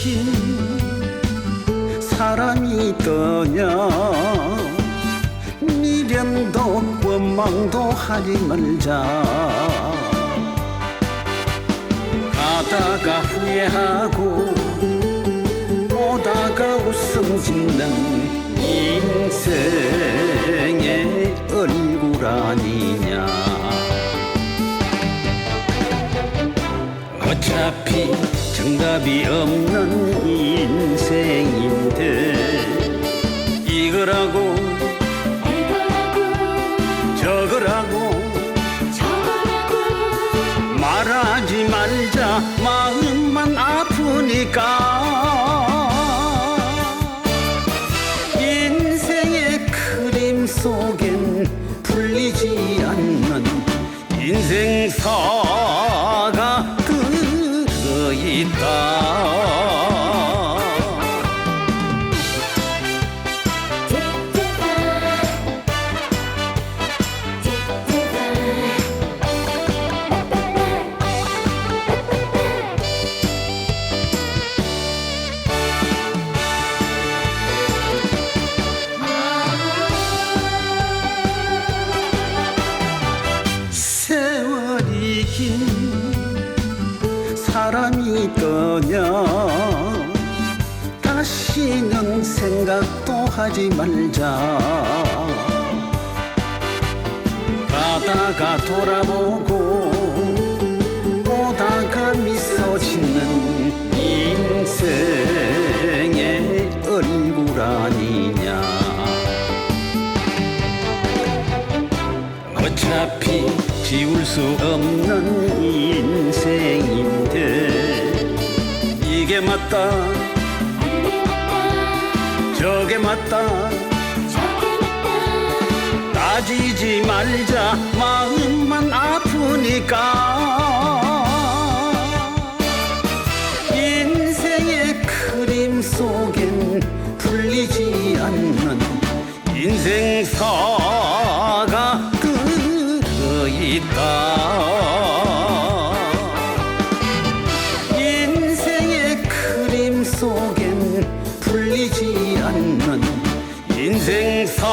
긴 사람이 떠냐? 미련도 원망도 하지 말자. 가다가 후회하고 오다가 웃음 짓는 인생의 얼굴 아니냐? 어차피 정답이 없는 인생인데 이거라고 저거라고. 말하지 말자 마음만 아프니까. 인생의 그림 속엔 풀리지 않는 인생사 긴 사람이 떠냐? 다시는 생각도 하지 말자. 가다가 돌아보고 지울 수 없는 인생인데 이게 맞다. 저게 맞다. 따지지 말자. 마음만 아프니까. 인생의 그림 속엔 풀리지 않는 인생사 있다. 인생의 그림 속엔 풀리지 않는 인생사